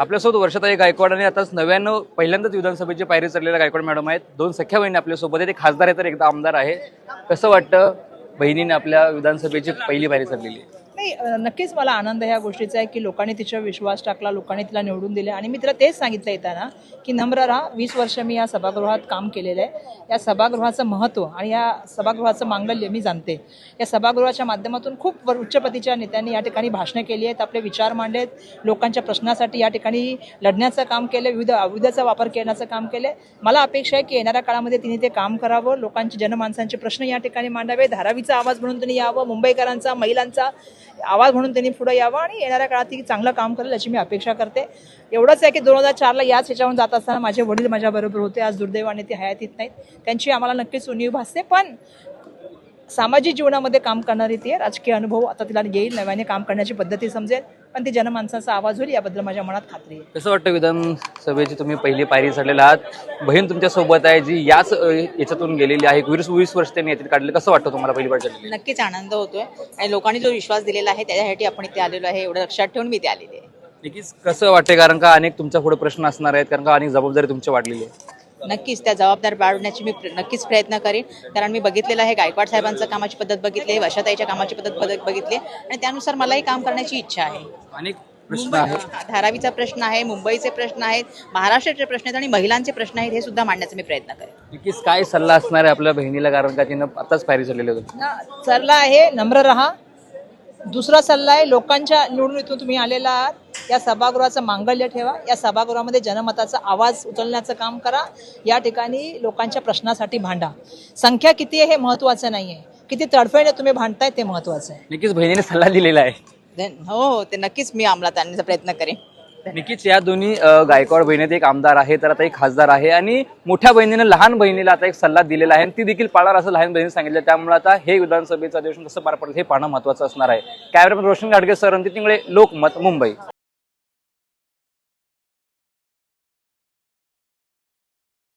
आपल्यासोबत वर्षाताई गायकवाड आणि आताच नव्यानं पहिल्यांदाच विधानसभेची पायरी चढलेल्या गायकवाड मॅडम आहेत दोन सख्या बहिणी आपल्यासोबत आहेत एक खासदार आहे तर एकदा आमदार आहे. कसं वाटतं बहिणीने आपल्या विधानसभेची पहिली पायरी चढलेली? आहे नाही नक्कीच मला आनंद ह्या गोष्टीचा आहे की लोकांनी तिच्यावर विश्वास टाकला लोकांनी तिला निवडून दिले. आणि मी तिला तेच सांगितलं येताना की नम्र राहा वीस वर्ष मी या सभागृहात काम केलेलं आहे. या सभागृहाचं महत्त्व आणि या सभागृहाचं मांगल्य मी जाणते. या सभागृहाच्या माध्यमातून खूप वर- उच्चपतीच्या नेत्यांनी या ठिकाणी भाषणं केली आहेत आपले विचार मांडलेत लोकांच्या प्रश्नासाठी या ठिकाणी लढण्याचं काम केलं विविध आयुधाचा वापर करण्याचं काम केलं मला अपेक्षा आहे की येणाऱ्या काळामध्ये तिने ते काम करावं. लोकांचे जनमानसांचे प्रश्न या ठिकाणी मांडावे. धारावीचा आवाज म्हणून तिने यावं. मुंबईकरांचा महिलांचा आवाज म्हणून त्यांनी पुढे यावं आणि येणाऱ्या काळात ती चांगलं काम करेल अशी मी अपेक्षा करते. एवढंच आहे की दोन हजार चारला याच ह्याच्यावरून जात असताना माझे वडील माझ्याबरोबर होते. आज दुर्दैवाने ते हयातीत नाहीत. त्यांची आम्हाला नक्कीच उणीव भासते. पण सामाजिक जीवनामध्ये काम करणारी ती आहे. राजकीय अनुभव आता तिला येईल नव्याने काम करण्याची पद्धती समजेल. पण ती जनमानसाचा आवाज होईल याबद्दल माझ्या मनात खात्री आहे. कसं वाटतं विधानसभेची तुम्ही पहिली पायरी चढलेला आहात? बहीण तुमच्यासोबत आहे जी याच याच्यातून गेलेली आहे. वीस वीस वर्ष त्यांनी याच्यात काढले कसं वाटतं तुम्हाला पहिली पायरी चढलेली? नक्कीच आनंद होतोय. आणि लोकांनी जो विश्वास दिलेला आहे त्याच्यासाठी आपण इथे आलेलो आहे. एवढं लक्षात ठेवून मी इथे आलेली आहे. नक्कीच कसं वाटते कारण का अनेक तुमच्यापुढे प्रश्न असणार आहेत. कारण का अनेक जबाबदारी तुमची वाढलेली आहे. नक्कीच त्या जबाबदार बाळगण्याची मी नक्कीच प्रयत्न करेन. कारण मी बघितलेलं आहे गायकवाड साहेबांचं कामाची पद्धत बघितली आहे वर्षाताईच्या कामाची पद्धत बघ- बघितली आहे. आणि त्यानुसार मलाही काम करण्याची इच्छा आहे. अनेक प्रश्न आहेत. धारावीचा प्रश्न आहे मुंबईचे प्रश्न आहेत महाराष्ट्राचे प्रश्न आहेत आणि महिलांचे प्रश्न आहेत हे सुद्धा मांडण्याचा मी प्रयत्न करेन. नक्कीच काय सल्ला असणार आहे आपल्या बहिणीला? कारण का तिनं आताच पायरी चढलेली होती. सल्ला आहे नम्र राहा. दुसरा सल्ला आहे लोकांच्या निवडणुकीतून तुम्ही आलेला आहात. या सभागृहाचं मांगल्य ठेवा. या सभागृहामध्ये जनमताचा आवाज उचलण्याचं काम करा. या ठिकाणी लोकांच्या प्रश्नासाठी भांडा. संख्या किती आहे हे महत्त्वाचं नाही आहे किती तडफेने तुम्ही भांडताय ते महत्त्वाचं आहे. नक्कीच बहिणीने सल्ला दिलेला आहे. हो हो ते नक्कीच मी अंमलात आणण्याचा प्रयत्न करेन. नक्कीच या दोन्ही गायकवाड बहिणीत एक आमदार आहे तर आता एक खासदार आहे आणि मोठ्या बहिणीने लहान बहिणीला आता एक सल्ला दिलेला आहे. आणि ती देखील पाळणार असं लहान बहिणीने सांगितलं. त्यामुळे आता हे विधानसभेचं अधिवेशन कसं पार पडतं हे पाहणं महत्त्वाचं असणार आहे. Cameraman Roshan Gadge sir Ranjit Ingle Lokmat Mumbai.